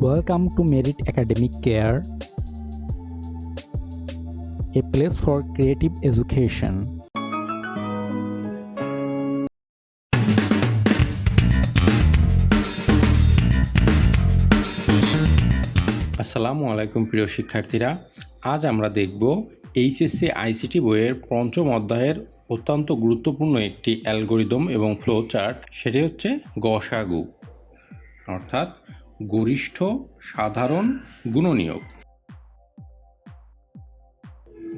Welcome to Merit Academic Care, a place for creative education. আসসালামু আলাইকুম প্রিয় শিক্ষার্থীরা। আজ আমরা দেখব এইচএসসি আইসিটি বইয়ের পঞ্চম অধ্যায়ের অত্যন্ত গুরুত্বপূর্ণ একটি অ্যালগোরিদম এবং ফ্লো চার্ট সেটি হচ্ছে গসাগু। অর্থাৎ গরিষ্ঠ, সাধারণ, গুণনীয়ক।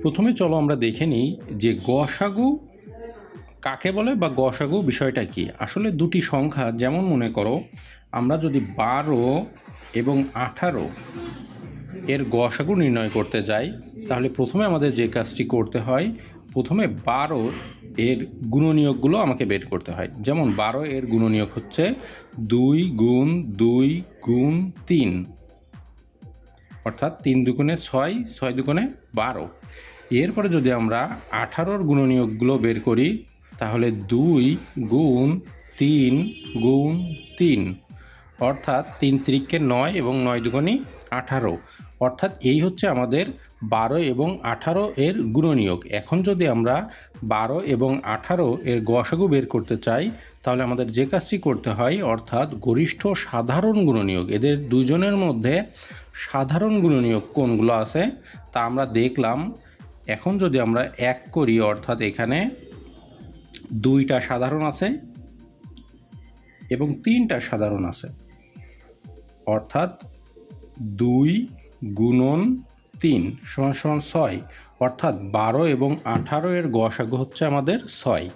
প্রথমে চলো আমরা দেখে নিই যে গসাগু কাকে বলে বা গসাগু বিষয়টা কি? আসলে দুটি সংখ্যা যেমন মনে করো, আমরা যদি বারো এবং আঠারো এর গসাগু নির্ণয় করতে যাই, তাহলে প্রথমে আমাদের যে কাজটি করতে হয়, প্রথমে বারো এর গুণনীয়কগুলো আমাকে বের করতে হয়। যেমন বারো এর গুণনীয়ক হচ্ছে দুই গুণ দুই গুণ তিন। অর্থাৎ তিন দুগুণে ছয় ছয় দুগুণে বারো। এরপরে যদি আমরা আঠারোর গুণনীয়কগুলো বের করি, তাহলে দুই গুণ তিন গুণ তিন। অর্থাৎ তিন তিরিককে নয় এবং নয় দুগুণই আঠারো। অর্থাৎ এই হচ্ছে আমাদের বারো এবং আঠারো এর গুণনীয়ক। এখন যদি আমরা বারো এবং আঠারো এর গসাগু বের করতে চাই, তাহলে আমাদের যে কাজটি করতে হয়, অর্থাৎ গরিষ্ঠ সাধারণ গুণনীয়ক, এদের দুজনের মধ্যে সাধারণ গুণনীয়ক কোনগুলো আছে, তা আমরা দেখলাম। এখন যদি আমরা এক করি, অর্থাৎ এখানে দুইটা সাধারণ আছে এবং তিনটা সাধারণ আছে। অর্থাৎ দুই গুণন তিন সমান সমান ছয়, অর্থাৎ বারো এবং আঠারো এর গসাগু হচ্ছে আমাদের ছয়।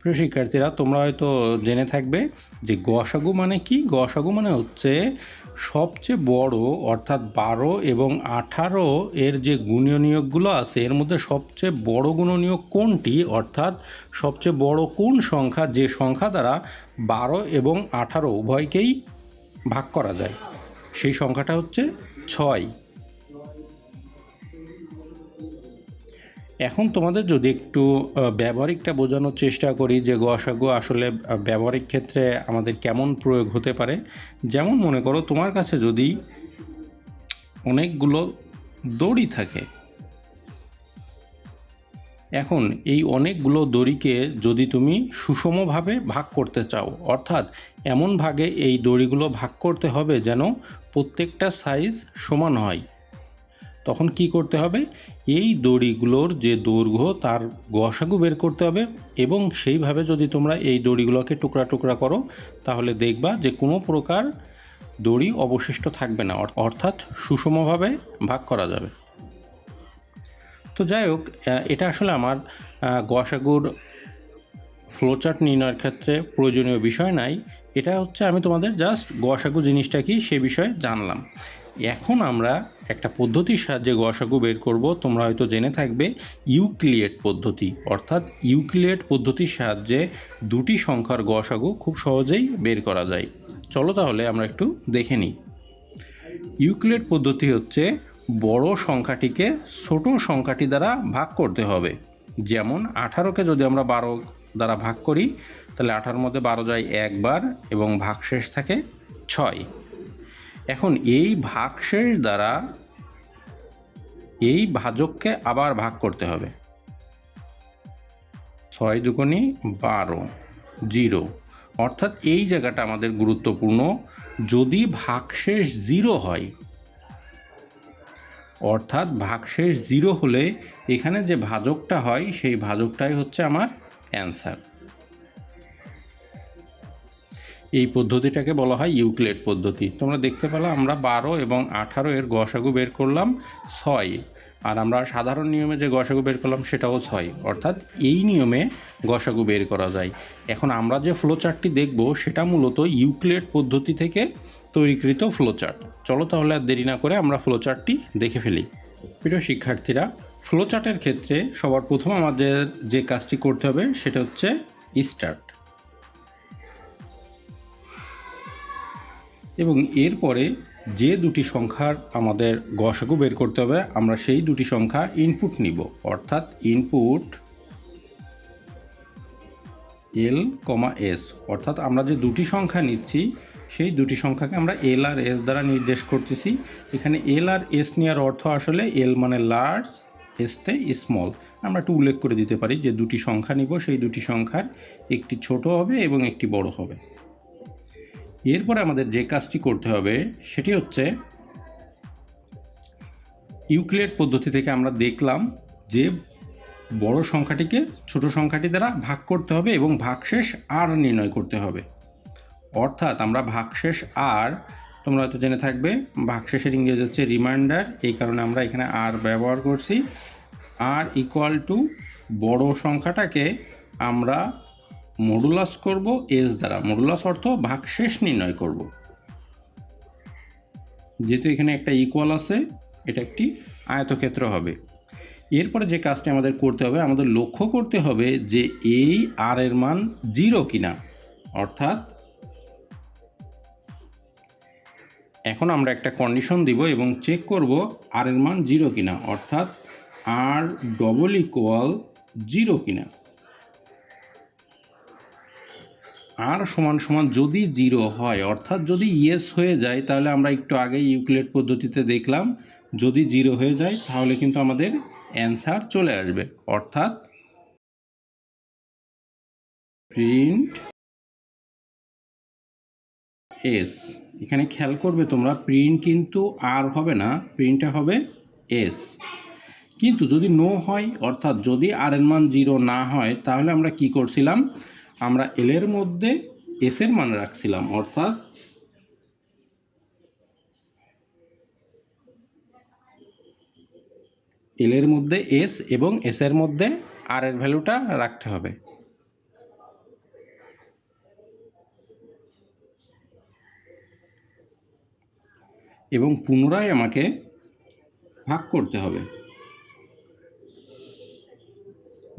প্রিয় শিক্ষার্থীরা, তোমরা হয়তো জেনে থাকবে যে গসাগু মানে কি? গসাগু মানে হচ্ছে সবচেয়ে বড়, অর্থাৎ বারো এবং আঠারো এর যে গুণনীয়কগুলো আছে, এর মধ্যে সবচেয়ে বড় গুণনীয়ক কোনটি? অর্থাৎ সবচেয়ে বড় কোন সংখ্যা? যে সংখ্যা দ্বারা বারো এবং আঠারো উভয়কেই ভাগ করা যায়। সেই সংখ্যাটা হচ্ছে ছয়। এখন তোমাদের যদি একটু ব্যবহারিকটা বোঝানোর চেষ্টা করি যে গসাগু আসলে ব্যবহারিক ক্ষেত্রে আমাদের কেমন প্রয়োগ হতে পারে, যেমন মনে করো তোমার কাছে যদি অনেকগুলো দড়ি থাকে এখন এই অনেকগুলো দড়িকে যদি তুমি সুষমভাবে ভাগ করতে চাও, অর্থাৎ এমন ভাগে এই দড়িগুলো ভাগ করতে হবে যেন প্রত্যেকটা সাইজ সমান হয়, তখন কি করতে হবে? এই দড়িগুলোর যে দৈর্ঘ্য, তার গসাগু বের করতে হবে এবং সেইভাবে যদি তোমরা এই দড়িগুলোকে টুকরা টুকরা করো, তাহলে দেখবা যে কোনো প্রকার দড়ি অবশিষ্ট থাকবে না অর- অর্থাৎ সুষমভাবে ভাগ করা যাবে। তো যাই হোক এটা আসলে আমার গসাগুর ফ্লোচার্ট নির্ণয়ের ক্ষেত্রে প্রয়োজনীয় বিষয় নাই। এটা হচ্ছে আমি তোমাদের জাস্ট গসাগু জিনিসটা কি সে বিষয়ে জানলাম। এখন আমরা একটা পদ্ধতির সাহায্যে গসাগু বের করব। তোমরা হয়তো জেনে থাকবে ইউক্লিয়েট পদ্ধতি। অর্থাৎ ইউক্লিয়েট পদ্ধতির সাহায্যে দুটি সংখ্যার গসাগু খুব সহজেই বের করা যায়। চলো তাহলে আমরা একটু দেখে নিই। ইউক্লিয়েট পদ্ধতি হচ্ছে বড় সংখ্যাটিকে ছোট সংখ্যাটি দ্বারা ভাগ করতে হবে। যেমন আঠারোকে যদি আমরা বারো দ্বারা ভাগ করি, তাহলে আঠারোর মধ্যে বারো যায় একবার এবং ভাগশেষ থাকে ছয়। এখন এই ভাগশেষ দ্বারা এই ভাজককে আবার ভাগ করতে হবে। ছয় দুগুণি বারো, জিরো। অর্থাৎ এই জায়গাটা আমাদের গুরুত্বপূর্ণ। যদি ভাগশেষ জিরো হয় অর্থাৎ ভাগশেষ জিরো হলে এখানে যে ভাজকটা হয়, সেই ভাজকটাই হচ্ছে আমার অ্যান্সার। এই পদ্ধতিটাকে বলা হয় ইউক্লেট পদ্ধতি। তোমরা দেখতে পেলে, আমরা বারো এবং আঠারো এর গসাগু বের করলাম ছয়। আর আমরা সাধারণ নিয়মে যে গসাগু বের করলাম সেটাও ছয়, অর্থাৎ এই নিয়মে গসাগু বের করা যায়। এখন আমরা যে ফ্লোচার্টটি দেখব, সেটা মূলত ইউক্লেট পদ্ধতি থেকে তৈরিকৃত ফ্লোচার্ট। চলো তাহলে আর দেরি না করে আমরা ফ্লোচার্টটি দেখে ফেলি। প্রিয় শিক্ষার্থীরা, ফ্লোচার্টের ক্ষেত্রে সবার প্রথম আমাদের যে কাজটি করতে হবে, সেটা হচ্ছে স্টার্ট। এবং এরপরে যে দুটি সংখ্যার আমাদের গসাগু বের করতে হবে, আমরা সেই দুটি সংখ্যা ইনপুট নিব। অর্থাৎ ইনপুট এল কমা এস অর্থাৎ আমরা যে দুটি সংখ্যা নিচ্ছি, সেই দুটি সংখ্যাকে আমরা এল আর এস দ্বারা নির্দেশ করতেছি। এখানে এল আর এস নেওয়ার অর্থ আসলে এল মানে লার্জ এসতে স্মল আমরা একটু উল্লেখ করে দিতে পারি যে দুটি সংখ্যা নিব, সেই দুটি সংখ্যার একটি ছোট হবে এবং একটি বড় হবে। এরপরে আমাদের যে কাজটি করতে হবে সেটি হচ্ছে ইউক্লিড পদ্ধতি থেকে আমরা দেখলাম যে বড় সংখ্যাটিকে ছোট সংখ্যাটি দ্বারা ভাগ করতে হবে এবং ভাগশেষ আর নির্ণয় করতে হবে। অর্থাৎ আমরা ভাগশেষ আর, তোমরা হয়তো জেনে থাকবে, ভাগশেষের ইংরেজি হচ্ছে রিমাইন্ডার এই কারণে আমরা এখানে আর ব্যবহার করছি। আর ইকুয়াল টু বড় সংখ্যাটাকে আমরা মডুলাস করব এস দ্বারা। মডুলাস অর্থ ভাগশেষ নির্ণয় করব। যেহেতু এখানে একটা ইকুয়াল আছে, এটা একটি আয়তক্ষেত্র হবে। এরপরে যে কাজটি আমাদের করতে হবে, আমাদের লক্ষ্য করতে হবে যে এই আর এর মান জিরো কিনা। অর্থাৎ, এখন আমরা একটা কন্ডিশন দিব এবং চেক করব আর এর মান জিরো কিনা। অর্থাৎ আর ডবল ইকুয়াল জিরো কিনা। আর সমান সমান যদি জিরো হয়, অর্থাৎ যদি ইয়েস হয়ে যায়, তাহলে আমরা একটু আগে ইউক্লিড পদ্ধতিতে দেখলাম, যদি জিরো হয়ে যায়, তাহলে কিন্তু আমাদের অ্যান্সার চলে আসবে। অর্থাৎ প্রিন্ট এস এখানে খেয়াল করবে তোমরা প্রিন্ট কিন্তু আর হবে না প্রিন্টটা হবে এস কিন্তু যদি নো হয়, অর্থাৎ যদি আর এর মান জিরো না হয়, তাহলে আমরা কি করছিলাম? আমরা এল এর মধ্যে এস এর মান রাখছিলাম, অর্থাৎ এল এর মধ্যে এস এবং এস এর মধ্যে আর এর ভ্যালুটা রাখতে হবে। এবং পুনরায় আমাকে ভাগ করতে হবে।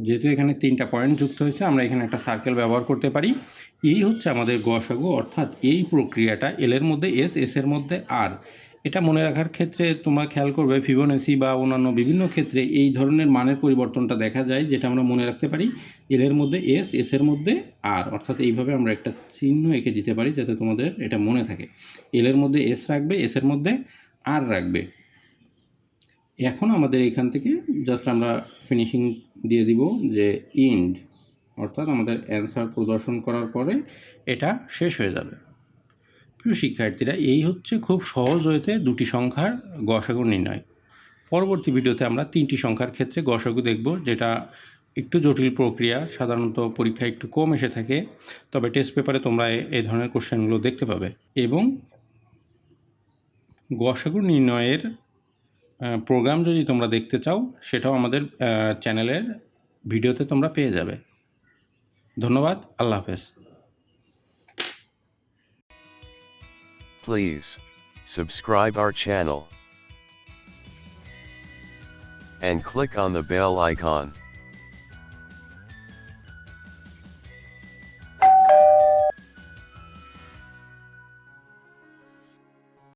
যেহেতু এখানে তিনটা পয়েন্ট যুক্ত হয়েছে, আমরা এখানে একটা সার্কেল ব্যবহার করতে পারি। এই হচ্ছে আমাদের গসাগু, অর্থাৎ এই প্রক্রিয়াটা এল এর মধ্যে এস এস এর মধ্যে আর এটা মনে রাখার ক্ষেত্রে তোমরা খেয়াল করবে ফিবোনাসি বা অন্যান্য বিভিন্ন ক্ষেত্রে এই ধরনের মানের পরিবর্তনটা দেখা যায়, যেটা আমরা মনে রাখতে পারি এল এর মধ্যে এস এস এর মধ্যে আর অর্থাৎ এইভাবে আমরা একটা চিহ্ন এঁকে দিতে পারি, যাতে তোমাদের এটা মনে থাকে। এল এর মধ্যে এস রাখবে এস এর মধ্যে আর রাখবে। এখন আমাদের এখান থেকে জাস্ট আমরা ফিনিশিং দিয়ে দিব যে ইন্ড অর্থাৎ আমাদের অ্যান্সার প্রদর্শন করার পরে এটা শেষ হয়ে যাবে। প্রিয় শিক্ষার্থীরা, এই হচ্ছে খুব সহজ হয়েতে দুটি সংখ্যার গসাগু নির্ণয়। পরবর্তী ভিডিওতে আমরা তিনটি সংখ্যার ক্ষেত্রে গসাগু দেখব, যেটা একটু জটিল প্রক্রিয়া, সাধারণত পরীক্ষায় একটু কম এসে থাকে, তবে টেস্ট পেপারে তোমরা এই ধরনের কোশ্চেনগুলো দেখতে পাবে। এবং গসাগু নির্ণয়ের প্রোগ্রাম যদি তোমরা দেখতে চাও, সেটাও আমাদের চ্যানেলের ভিডিওতে তোমরা পেয়ে যাবে ধন্যবাদ, আল্লাহ হাফেজ Please subscribe our channel and click on the bell icon.